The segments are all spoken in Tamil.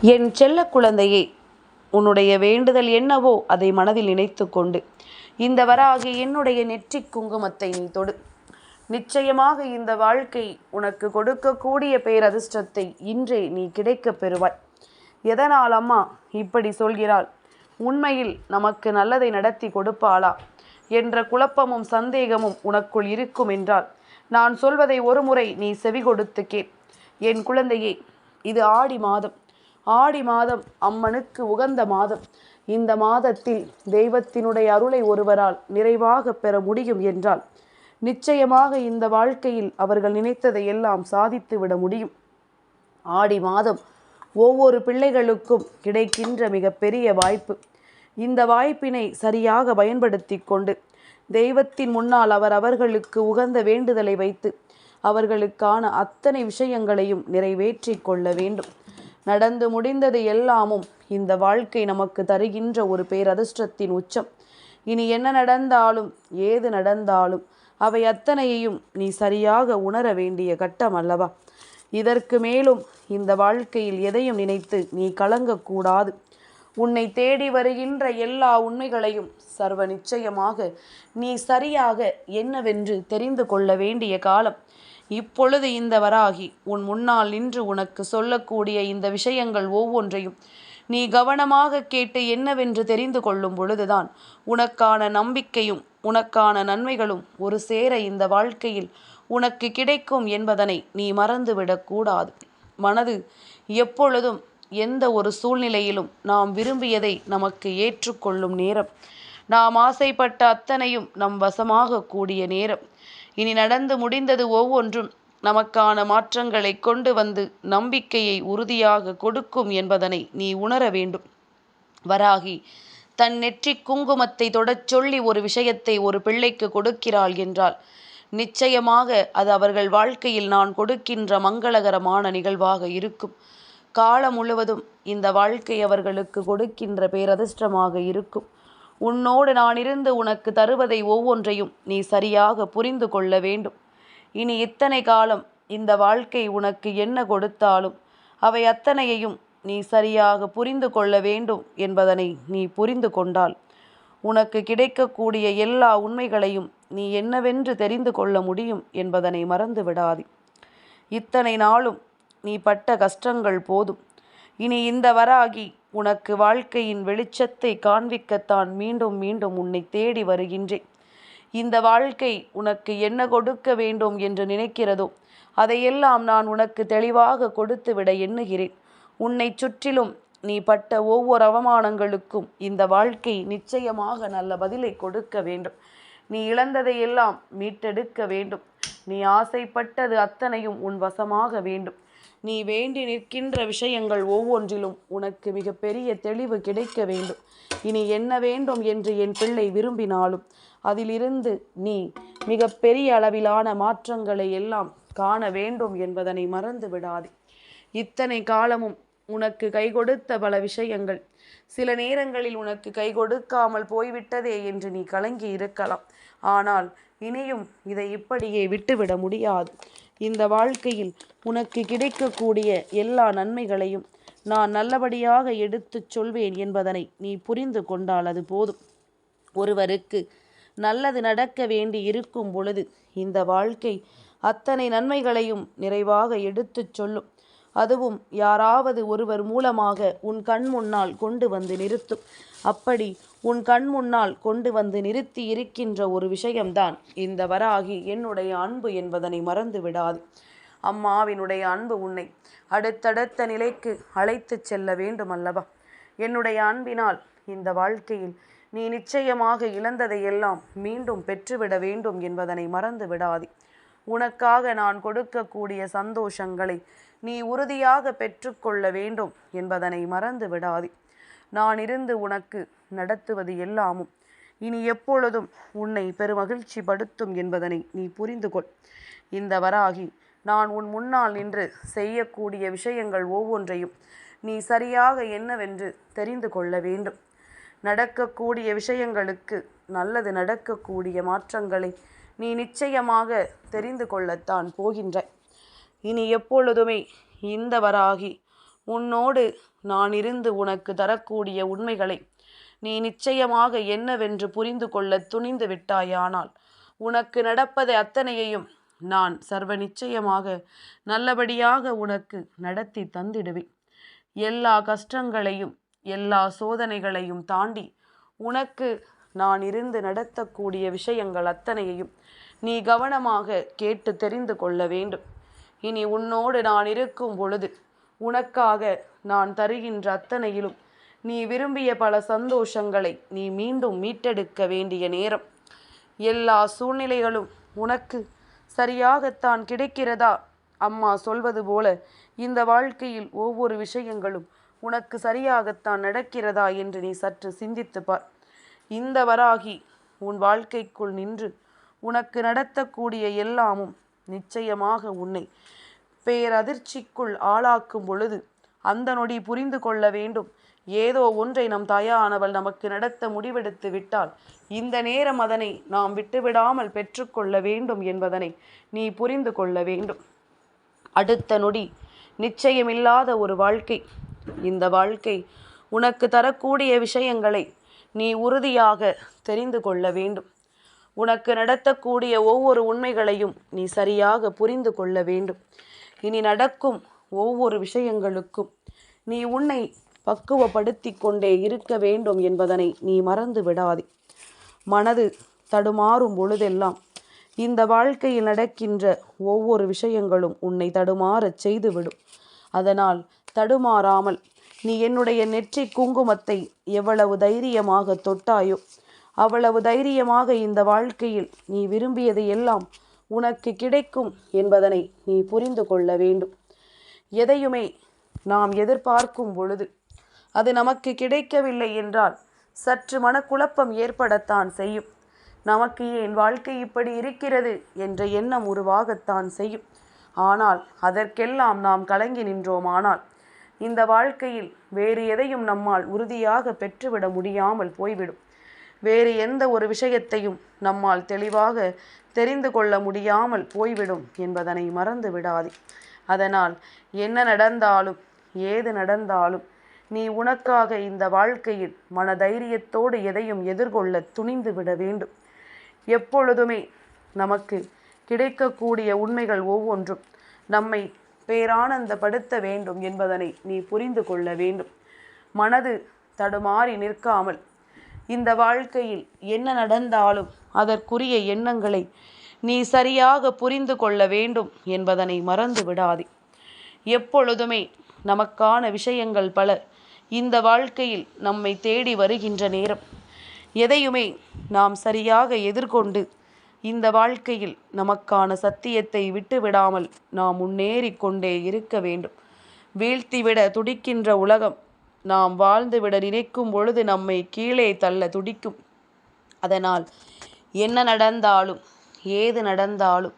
என் செல்ல குழந்தையே உன்னுடைய வேண்டுதல் என்னவோ அதை மனதில் நினைத்து கொண்டு. இந்த வராகி என்னுடைய நெற்றி குங்குமத்தை நீ தொடு. நிச்சயமாக இந்த வாழ்க்கை உனக்கு கொடுக்கக்கூடிய பேரதிர்ஷ்டத்தை இன்றே நீ கிடைக்கப் பெறுவாய். எதனால் அம்மா இப்படி சொல்கிறாள்? உண்மையில் நமக்கு நல்லதை நடத்தி கொடுப்பாளா? என்ற குழப்பமும் சந்தேகமும் உனக்குள் இருக்கும் என்றால் நான் சொல்வதை ஒருமுறை நீ செவி கொடுத்து கேள். என் குழந்தையே இது ஆடி மாதம். ஆடி மாதம் அம்மனுக்கு உகந்த மாதம். இந்த மாதத்தில் தெய்வத்தினுடைய அருளை ஒருவரால் நிறைவாக பெற முடியும் என்றால் நிச்சயமாக இந்த வாழ்க்கையில் அவர்கள் நினைத்ததை எல்லாம் சாதித்து விட முடியும். ஆடி மாதம் ஒவ்வொரு பிள்ளைகளுக்கும் கிடைக்கின்ற மிகப்பெரிய வாய்ப்பு. இந்த வாய்ப்பினை சரியாக பயன்படுத்தி கொண்டு தெய்வத்தின் முன்னால் அவர் அவர்களுக்கு உகந்த வேண்டுதலை வைத்து அவர்களுக்கான அத்தனை விஷயங்களையும் நிறைவேற்றி கொள்ள வேண்டும். நடந்து முடிந்தது எல்லாமும் இந்த வாழ்க்கை நமக்கு தருகின்ற ஒரு பேரதிர்ஷ்டத்தின் உச்சம். இனி என்ன நடந்தாலும் ஏது நடந்தாலும் அவை அத்தனையையும் நீ சரியாக உணர வேண்டிய கட்டம் அல்லவா? இதற்கு மேலும் இந்த வாழ்க்கையில் எதையும் நினைத்து நீ கலங்கக்கூடாது. உன்னை தேடி வருகின்ற எல்லா உண்மைகளையும் சர்வ நிச்சயமாக நீ சரியாக என்னவென்று தெரிந்து கொள்ள வேண்டிய காலம். இப்பொழுது இந்த வராகி உன் முன்னால் நின்று உனக்கு சொல்லக்கூடிய இந்த விஷயங்கள் ஒவ்வொன்றையும் நீ கவனமாக கேட்டு என்னவென்று தெரிந்து கொள்ளும் பொழுதுதான் உனக்கான நம்பிக்கையும் உனக்கான நன்மைகளும் ஒரு சேர இந்த வாழ்க்கையில் உனக்கு கிடைக்கும் என்பதனை நீ மறந்துவிடக்கூடாது மனது எப்பொழுதும் எந்த ஒரு சூழ்நிலையிலும் நாம் விரும்பியதை நமக்கு ஏற்றுக்கொள்ளும் நேரம். நாம் ஆசைப்பட்ட அத்தனையும் நம் வசமாக கூடிய நேரம். இனி நடந்து முடிந்தது ஒவ்வொன்றும் நமக்கான மாற்றங்களை கொண்டு வந்து நம்பிக்கையை உறுதியாக கொடுக்கும் என்பதனை நீ உணர வேண்டும். வராகி தன் நெற்றி குங்குமத்தை தொடச் சொல்லி ஒரு விஷயத்தை ஒரு பிள்ளைக்கு கொடுக்கிறாள் என்றால் நிச்சயமாக அது அவர்கள் வாழ்க்கையில் நான் கொடுக்கின்ற மங்களகரமான நிகழ்வாக இருக்கும். காலம் முழுவதும் இந்த வாழ்க்கை அவர்களுக்கு கொடுக்கின்ற பேரதிர்ஷ்டமாக இருக்கும். உன்னோடு நான் இருந்து உனக்கு தருவதை ஒவ்வொன்றையும் நீ சரியாக புரிந்து கொள்ள வேண்டும். இனி இத்தனை காலம் இந்த வாழ்க்கை உனக்கு என்ன கொடுத்தாலும் அவை அத்தனையையும் நீ சரியாக புரிந்து கொள்ள வேண்டும் என்பதனை நீ புரிந்து கொண்டால் உனக்கு கிடைக்கக்கூடிய எல்லா உண்மைகளையும் நீ என்னவென்று தெரிந்து கொள்ள முடியும் என்பதனை மறந்து விடாதே. இத்தனை நாளும் நீ பட்ட கஷ்டங்கள் போதும். இனி இந்த வராகி உனக்கு வாழ்க்கையின் வெளிச்சத்தை காண்பிக்கத்தான் மீண்டும் மீண்டும் உன்னை தேடி வருகின்றேன். இந்த வாழ்க்கை உனக்கு என்ன கொடுக்க வேண்டும் என்று நினைக்கிறதோ அதையெல்லாம் நான் உனக்கு தெளிவாக கொடுத்துவிட எண்ணுகிறேன். உன்னை சுற்றிலும் நீ பட்ட ஒவ்வொரு அவமானங்களுக்கும் இந்த வாழ்க்கை நிச்சயமாக நல்ல பதிலை கொடுக்க வேண்டும். நீ இழந்ததையெல்லாம் மீட்டெடுக்க வேண்டும். நீ ஆசைப்பட்டது அத்தனையும் உன் வசமாக வேண்டும். நீ வேண்டி நிற்கின்ற விஷயங்கள் ஒவ்வொன்றிலும் உனக்கு மிகப்பெரிய தெளிவு கிடைக்க வேண்டும். இனி என்ன வேண்டும் என்று என் பிள்ளை விரும்பினாலும் அதிலிருந்து நீ மிகப்பெரிய அளவிலான மாற்றங்களை எல்லாம் காண வேண்டும் என்பதனை மறந்து விடாதே. இத்தனை காலமும் உனக்கு கை கொடுத்த பல விஷயங்கள் சில நேரங்களில் உனக்கு கை கொடுக்காமல் போய்விட்டதே என்று நீ கலங்கி இருக்கலாம். ஆனால் இனியும் இதை இப்படியே விட்டுவிட முடியாது. இந்த வாழ்க்கையில் உனக்கு கிடைக்கக்கூடிய எல்லா நன்மைகளையும் நான் நல்லபடியாக எடுத்துச் சொல்வேன் என்பதனை நீ புரிந்து கொண்டால் அது போதும். ஒருவருக்கு நல்லது நடக்க வேண்டி இருக்கும் பொழுது இந்த வாழ்க்கை அத்தனை நன்மைகளையும் நிறைவாக எடுத்துச் சொல்லும். அதுவும் யாராவது ஒருவர் மூலமாக உன் கண் முன்னால் கொண்டு வந்து நிறுத்தும். அப்படி உன் கண் முன்னால் கொண்டு வந்து நிறுத்தி இருக்கின்ற ஒரு விஷயம்தான் இந்த வராகி. என்னுடைய அன்பு என்பதனை மறந்து விடாது. அம்மாவினுடைய அன்பு உன்னை அடுத்தடுத்த நிலைக்கு அழைத்துச் செல்ல வேண்டும் அல்லவா என்னுடைய அன்பினால் இந்த வாழ்க்கையில் நீ நிச்சயமாக இழந்ததையெல்லாம் மீண்டும் பெற்றுவிட வேண்டும் என்பதனை மறந்து விடாதே. உனக்காக நான் கொடுக்கக்கூடிய சந்தோஷங்களை நீ உறுதியாக பெற்றுக்கொள்ள வேண்டும் என்பதனை மறந்து விடாதே. நான் இருந்து உனக்கு நடத்துவது எல்லாமும். இனி எப்பொழுதும் உன்னை பெருமகிழ்ச்சி படுத்தும் என்பதனை நீ புரிந்து கொள் இந்த வராகி நான் உன் முன்னால் நின்று செய்யக்கூடிய விஷயங்கள் ஒவ்வொன்றையும் நீ சரியாக என்னவென்று தெரிந்து கொள்ள வேண்டும். நடக்கக்கூடிய விஷயங்களுக்கு நல்லது நடக்கக்கூடிய மாற்றங்களை நீ நிச்சயமாக தெரிந்து கொள்ளத்தான் போகின்றாய். இனி எப்பொழுதுமே இந்த வராகி உன்னோடு நான் இருந்து உனக்கு தரக்கூடிய உண்மைகளை நீ நிச்சயமாக என்னவென்று புரிந்து கொள்ள துணிந்து விட்டாயானால் உனக்கு நடப்பதை அத்தனையையும் நான் சர்வ நிச்சயமாக நல்லபடியாக உனக்கு நடத்தி தந்திடுவேன். எல்லா கஷ்டங்களையும் எல்லா சோதனைகளையும் தாண்டி உனக்கு நான் இருந்து நடத்தக்கூடிய விஷயங்கள் அத்தனையையும் நீ கவனமாக கேட்டு தெரிந்து கொள்ள வேண்டும். இனி உன்னோடு நான் இருக்கும் பொழுது உனக்காக நான் தருகின்ற அத்தனையிலும் நீ விரும்பிய பல சந்தோஷங்களை நீ மீண்டும் மீட்டெடுக்க வேண்டிய நேரம். எல்லா சூழ்நிலைகளும் உனக்கு சரியாகத்தான் கிடைக்கிறதா? அம்மா சொல்வது போல இந்த வாழ்க்கையில் ஒவ்வொரு விஷயங்களும் உனக்கு சரியாகத்தான் நடக்கிறதா என்று நீ சற்று சிந்தித்து பார். இந்த வராகி உன் வாழ்க்கைக்குள் நின்று உனக்கு நடத்தக்கூடிய எல்லாமும் நிச்சயமாக உன்னை பேரதிர்ச்சிக்குள் ஆளாக்கும் பொழுது அந்த நொடி புரிந்து கொள்ள வேண்டும். ஏதோ ஒன்றை நம் தாயானவள் நமக்கு நடத்த முடிவெடுத்து விட்டால் இந்த நேரம் அதனை நாம் விட்டுவிடாமல் பெற்றுக்கொள்ள வேண்டும் என்பதனை நீ புரிந்து கொள்ள வேண்டும். அடுத்த நொடி நிச்சயமில்லாத ஒரு வாழ்க்கை. இந்த வாழ்க்கை உனக்கு தரக்கூடிய விஷயங்களை நீ உறுதியாக தெரிந்து கொள்ள வேண்டும். உனக்கு நடத்தக்கூடிய ஒவ்வொரு உண்மைகளையும் நீ சரியாக புரிந்து கொள்ள வேண்டும். இனி நடக்கும் ஒவ்வொரு விஷயங்களுக்கும் நீ உன்னை பக்குவப்படுத்தி கொண்டே இருக்க வேண்டும் என்பதனை நீ மறந்து விடாதே. மனது தடுமாறும் பொழுதெல்லாம் இந்த வாழ்க்கையில் நடக்கின்ற ஒவ்வொரு விஷயங்களும் உன்னை தடுமாறச் செய்துவிடும். அதனால் தடுமாறாமல் நீ என்னுடைய நெற்றி குங்குமத்தை எவ்வளவு தைரியமாக தொட்டாயோ அவ்வளவு தைரியமாக இந்த வாழ்க்கையில் நீ விரும்பியது எல்லாம் உனக்கு கிடைக்கும் என்பதனை நீ புரிந்து கொள்ள வேண்டும். எதையுமே நாம் எதிர்பார்க்கும் பொழுது அது நமக்கு கிடைக்கவில்லை என்றால் சற்று மனக்குழப்பம் ஏற்படத்தான் செய்யும். நமக்கு ஏன் வாழ்க்கை இப்படி இருக்கிறது என்ற எண்ணம் உருவாகத்தான் செய்யும். ஆனால் அதற்கெல்லாம் நாம் கலங்கி நின்றோமானால் இந்த வாழ்க்கையில் வேறு எதையும் நம்மால் உறுதியாக பெற்றுவிட முடியாமல் போய்விடும். வேறு எந்த ஒரு விஷயத்தையும் நம்மால் தெளிவாக தெரிந்து கொள்ள முடியாமல் போய்விடும் என்பதனை மறந்து விடாதே. அதனால் என்ன நடந்தாலும் ஏது நடந்தாலும் நீ உனக்காக இந்த வாழ்க்கையில் மன தைரியத்தோடு எதையும் எதிர்கொள்ள துணிந்து விட வேண்டும். எப்பொழுதுமே நமக்கு கிடைக்கக்கூடிய உண்மைகள் ஒவ்வொன்றும் நம்மை பேரானந்தப்படுத்த வேண்டும் என்பதனை நீ புரிந்து கொள்ள வேண்டும். மனது தடுமாறி நிற்காமல் இந்த வாழ்க்கையில் என்ன நடந்தாலும் அதற்குரிய எண்ணங்களை நீ சரியாக புரிந்து கொள்ள வேண்டும் என்பதனை மறந்து விடாதே. எப்பொழுதுமே நமக்கான விஷயங்கள் பல இந்த வாழ்க்கையில் நம்மை தேடி வருகின்ற நேரம். எதையுமே நாம் சரியாக எதிர்கொண்டு இந்த வாழ்க்கையில் நமக்கான சத்தியத்தை விட்டுவிடாமல் நாம் முன்னேறி கொண்டே இருக்க வேண்டும். வீழ்த்திவிட துடிக்கின்ற உலகம் நாம் வாழ்ந்துவிட நினைக்கும் பொழுது நம்மை கீழே தள்ள துடிக்கும். அதனால் என்ன நடந்தாலும் ஏது நடந்தாலும்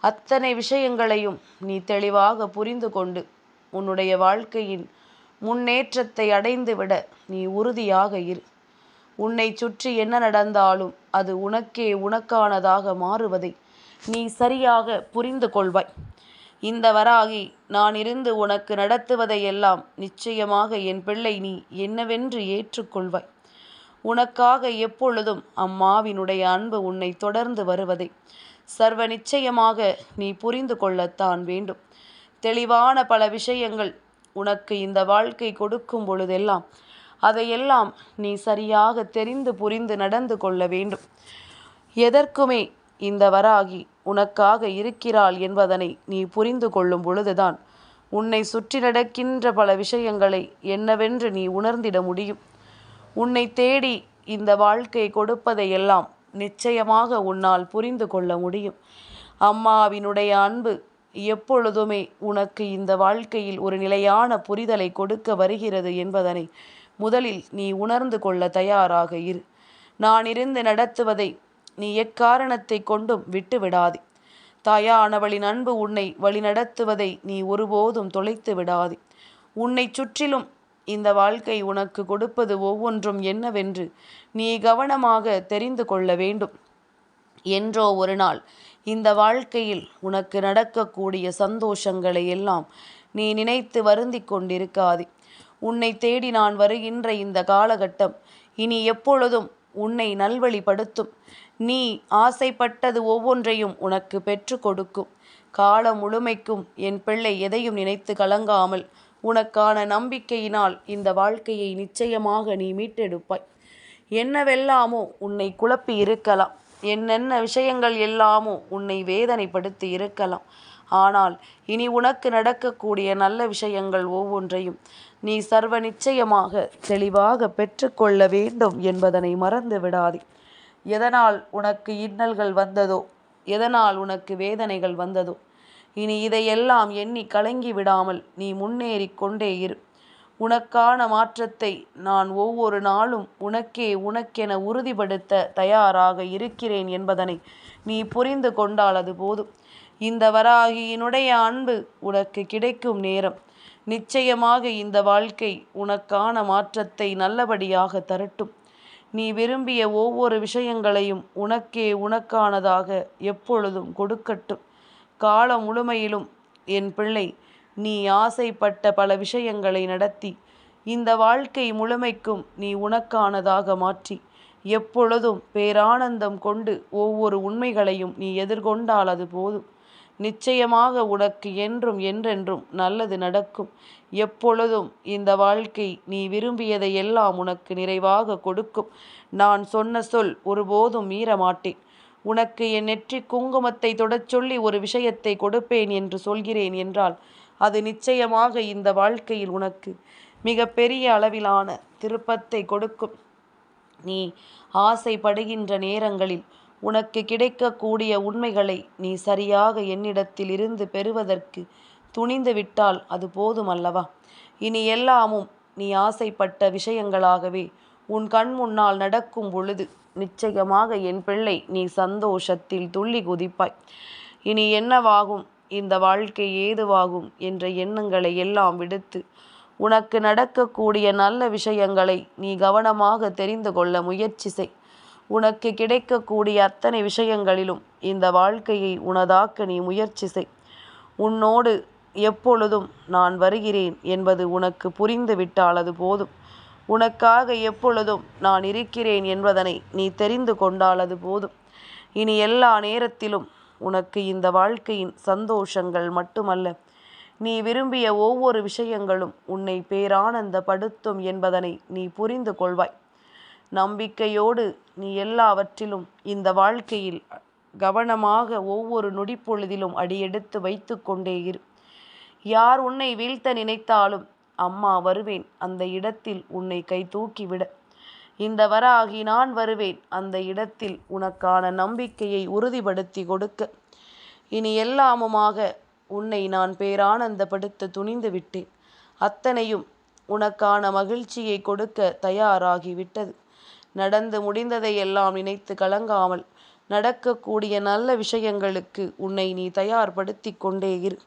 அத்தனை விஷயங்களையும் நீ தெளிவாக புரிந்து கொண்டு உன்னுடைய வாழ்க்கையின் முன்னேற்றத்தை அடைந்துவிட நீ உறுதியாக இரு. உன்னை சுற்றி என்ன நடந்தாலும் அது உனக்கே உனக்கானதாக மாறுவதை நீ சரியாக புரிந்து கொள்வாய். இந்த வராகி நான் இருந்து உனக்கு நடத்துவதையெல்லாம் நிச்சயமாக என் பிள்ளை நீ என்னவென்று ஏற்றுக்கொள்வாய். உனக்காக எப்பொழுதும் அம்மாவினுடைய அன்பு உன்னை தொடர்ந்து வருவதை. சர்வ நிச்சயமாக நீ புரிந்து கொள்ளத்தான் வேண்டும். தெளிவான பல விஷயங்கள் உனக்கு இந்த வாழ்க்கை கொடுக்கும் பொழுதெல்லாம் அதையெல்லாம் நீ சரியாக தெரிந்து புரிந்து நடந்து கொள்ள வேண்டும். எதற்குமே இந்த வராகி உனக்காக இருக்கிறாள் என்பதனை நீ புரிந்து கொள்ளும் பொழுதுதான் உன்னை சுற்றி நடக்கின்ற பல விஷயங்களை என்னவென்று நீ உணர்ந்திட முடியும். உன்னை தேடி இந்த வாழ்க்கை கொடுப்பதையெல்லாம் நிச்சயமாக உன்னால் புரிந்து கொள்ள முடியும். அம்மாவினுடைய அன்பு எப்பொழுதுமே உனக்கு இந்த வாழ்க்கையில் ஒரு நிலையான புரிதலை கொடுக்க வருகிறது என்பதனை முதலில் நீ உணர்ந்து கொள்ள தயாராக இரு. நான் இருந்து நடத்துவதை நீ எக்காரணத்தை கொண்டும் விட்டு விடாதே தாயானவளின் அன்பு உன்னை வழிநடத்துவதை நீ ஒருபோதும் தொலைத்து விடாதே. உன்னை சுற்றிலும் இந்த வாழ்க்கை உனக்கு கொடுப்பது ஒவ்வொன்றும் என்னவென்று நீ கவனமாக தெரிந்து கொள்ள வேண்டும். என்றோ ஒரு நாள் இந்த வாழ்க்கையில் உனக்கு நடக்கக்கூடிய சந்தோஷங்களை எல்லாம் நீ நினைத்து வருந்தி கொண்டிருக்காதே. உன்னை தேடி நான் வருகின்ற இந்த காலகட்டம் இனி எப்பொழுதும் உன்னை நல்வழிப்படுத்தும். நீ ஆசைப்பட்டது ஒவ்வொன்றையும் உனக்கு பெற்று கொடுக்கும். காலம் முழுமைக்கும் என் பிள்ளை எதையும் நினைத்து கலங்காமல் உனக்கான நம்பிக்கையினால் இந்த வாழ்க்கையை நிச்சயமாக நீ மீட்டெடுப்பாய். என்னவெல்லாமோ உன்னை குழப்பி இருக்கலாம். என்னென்ன விஷயங்கள் எல்லாமோ உன்னை வேதனைப்படுத்தி இருக்கலாம். ஆனால் இனி உனக்கு நடக்கக்கூடிய நல்ல விஷயங்கள் ஒவ்வொன்றையும் நீ சர்வ நிச்சயமாக தெளிவாக பெற்றுக்கொள்ள வேண்டும் என்பதனை மறந்து விடாதே. எதனால் உனக்கு இன்னல்கள் வந்ததோ? எதனால் உனக்கு வேதனைகள் வந்ததோ? இனி இதையெல்லாம் எண்ணி கலங்கி விடாமல் நீ முன்னேறி கொண்டே இரு. உனக்கான மாற்றத்தை நான் ஒவ்வொரு நாளும் உனக்கே உனக்கென உறுதிப்படுத்த தயாராக இருக்கிறேன் என்பதனை நீ புரிந்து கொண்டால் அது போதும். இந்த வராகியினுடைய அன்பு உனக்கு கிடைக்கும் நேரம். நிச்சயமாக இந்த வாழ்க்கை உனக்கான மாற்றத்தை நல்லபடியாக தரட்டும். நீ விரும்பிய ஒவ்வொரு விஷயங்களையும் உனக்கே உனக்கானதாக எப்பொழுதும் கொடுக்கட்டும். காலம் முழுமையிலும் என் பிள்ளை நீ ஆசைப்பட்ட பல விஷயங்களை நடத்தி இந்த வாழ்க்கை முழுமைக்கும் நீ உனக்கானதாக மாற்றி எப்பொழுதும் பேரானந்தம் கொண்டு ஒவ்வொரு உண்மைகளையும் நீ எதிர்கொண்டால் அது போதும். நிச்சயமாக உனக்கு என்றும் என்றென்றும் நல்லது நடக்கும். எப்பொழுதும் இந்த வாழ்க்கை நீ விரும்பியதை எல்லாம் உனக்கு நிறைவாக கொடுக்கும். நான் சொன்ன சொல் ஒருபோதும் மீறமாட்டேன். உனக்கு என் நெற்றி குங்குமத்தை தொடச் சொல்லி ஒரு விஷயத்தை கொடுப்பேன் என்று சொல்கிறேன் என்றால் அது நிச்சயமாக இந்த வாழ்க்கையில் உனக்கு மிக பெரிய அளவிலான திருப்பத்தை கொடுக்கும். நீ ஆசைப்படுகின்ற நேரங்களில் உனக்கு கிடைக்கக்கூடிய உண்மைகளை நீ சரியாக என்னிடத்தில் இருந்து பெறுவதற்கு துணிந்து விட்டால் அது போதும் அல்லவா இனி எல்லாமும் நீ ஆசைப்பட்ட விஷயங்களாகவே உன் கண் முன்னால் நடக்கும் பொழுது நிச்சயமாக என் பிள்ளை நீ சந்தோஷத்தில் துள்ளி குதிப்பாய். இனி என்னவாகும்? இந்த வாழ்க்கை ஏதுவாகும்? என்ற எண்ணங்களை எல்லாம் விடுத்து உனக்கு நடக்கக்கூடிய நல்ல விஷயங்களை நீ கவனமாக தெரிந்து கொள்ள முயற்சி செய். உனக்கு கிடைக்கக்கூடிய அத்தனை விஷயங்களிலும் இந்த வாழ்க்கையை உனதாக்க நீ முயற்சி செய். உன்னோடு எப்பொழுதும் நான் வருகிறேன் என்பது உனக்கு புரிந்துவிட்டால் அது போதும். உனக்காக எப்பொழுதும் நான் இருக்கிறேன் என்பதனை நீ தெரிந்து கொண்டால் அது போதும். இனி எல்லா நேரத்திலும் உனக்கு இந்த வாழ்க்கையின் சந்தோஷங்கள் மட்டுமல்ல. நீ விரும்பிய ஒவ்வொரு விஷயங்களும் உன்னை பேரானந்தப்படுத்தும் என்பதனை நீ புரிந்து கொள்வாய். நம்பிக்கையோடு நீ எல்லாவற்றிலும் இந்த வாழ்க்கையில் கவனமாக ஒவ்வொரு நொடிப்பொழுதிலும் அடியெடுத்து வைத்து கொண்டே இரு. யார் உன்னை வீழ்த்த நினைத்தாலும் அம்மா வருவேன் அந்த இடத்தில் உன்னை கை தூக்கிவிட. இந்த வராகி நான் வருவேன் அந்த இடத்தில் உனக்கான நம்பிக்கையை உறுதிப்படுத்தி கொடுக்க. இனி எல்லாமுமாக உன்னை நான் பேரானந்தப்படுத்த துணிந்து விட்டேன். அத்தனையும் உனக்கான மகிழ்ச்சியை கொடுக்க தயாராகிவிட்டது நடந்து முடிந்ததை எல்லாம் நினைத்து கலங்காமல் நடக்கக்கூடிய நல்ல விஷயங்களுக்கு உன்னை நீ தயார்படுத்தி கொண்டே இரு.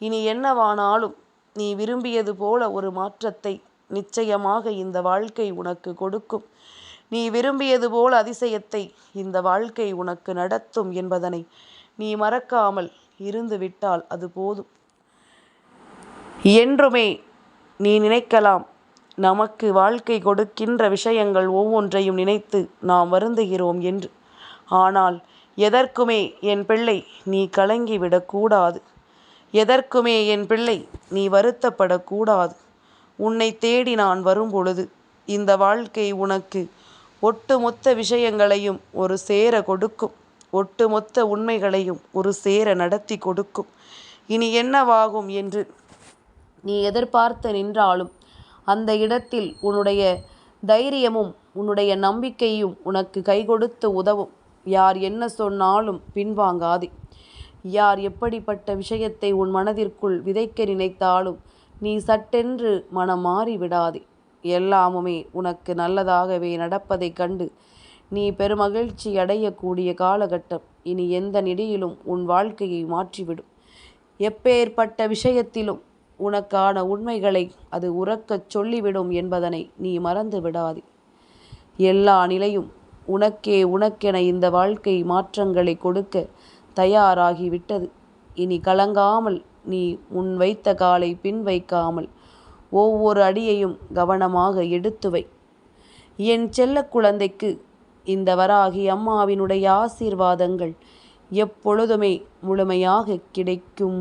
இனி என்னவானாலும் நீ விரும்பியது போல ஒரு மாற்றத்தை நிச்சயமாக இந்த வாழ்க்கை உனக்கு கொடுக்கும். நீ விரும்பியது போல் அதிசயத்தை இந்த வாழ்க்கை உனக்கு நடத்தும் என்பதனை நீ மறக்காமல் இருந்து விட்டால் அது போதும். என்றுமே நீ நினைக்கலாம். நமக்கு வாழ்க்கை கொடுக்கின்ற விஷயங்கள் ஒவ்வொன்றையும் நினைத்து நாம் வருந்துகிறோம் என்று. ஆனால் எதற்குமே என் பிள்ளை நீ கலங்கிவிடக்கூடாது எதற்குமே என் பிள்ளை நீ வருத்தப்படக்கூடாது உன்னை தேடி நான் வரும்பொழுது இந்த வாழ்க்கை உனக்கு ஒட்டுமொத்த விஷயங்களையும் ஒரு சேர கொடுக்கும். ஒட்டுமொத்த உண்மைகளையும் ஒரு சேர நடத்தி கொடுக்கும். இனி என்னவாகும் என்று நீ எதிர்பார்த்து நின்றாலும் அந்த இடத்தில் உன்னுடைய தைரியமும் உன்னுடைய நம்பிக்கையும் உனக்கு கை கொடுத்து உதவும். யார் என்ன சொன்னாலும் பின்வாங்காதே. யார் எப்படிப்பட்ட விஷயத்தை உன் மனதிற்குள் விதைக்க நினைத்தாலும் நீ சட்டென்று மனம் மாறி விடாதே. எல்லாமுமே உனக்கு நல்லதாகவே நடப்பதைக் கண்டு நீ பெருமகிழ்ச்சி அடையக்கூடிய காலகட்டம் இனி எந்த நிடையிலும் உன் வாழ்க்கையை மாற்றிவிடும். எப்பேற்பட்ட விஷயத்திலும் உனக்கான உண்மைகளை அது உறக்கச் சொல்லிவிடும் என்பதனை நீ மறந்து விடாதே. எல்லா நிலையும் உனக்கே உனக்கென இந்த வாழ்க்கை மாற்றங்களை கொடுக்க தயாராகிவிட்டது. இனி கலங்காமல் நீ முன் வைத்த காலை பின் வைக்காமல் ஒவ்வொரு அடியையும் கவனமாக எடுத்து வை. என் செல்ல குழந்தைக்கு இந்த வராகி அம்மாவினுடைய ஆசீர்வாதங்கள் எப்பொழுதுமே முழுமையாக கிடைக்கும்.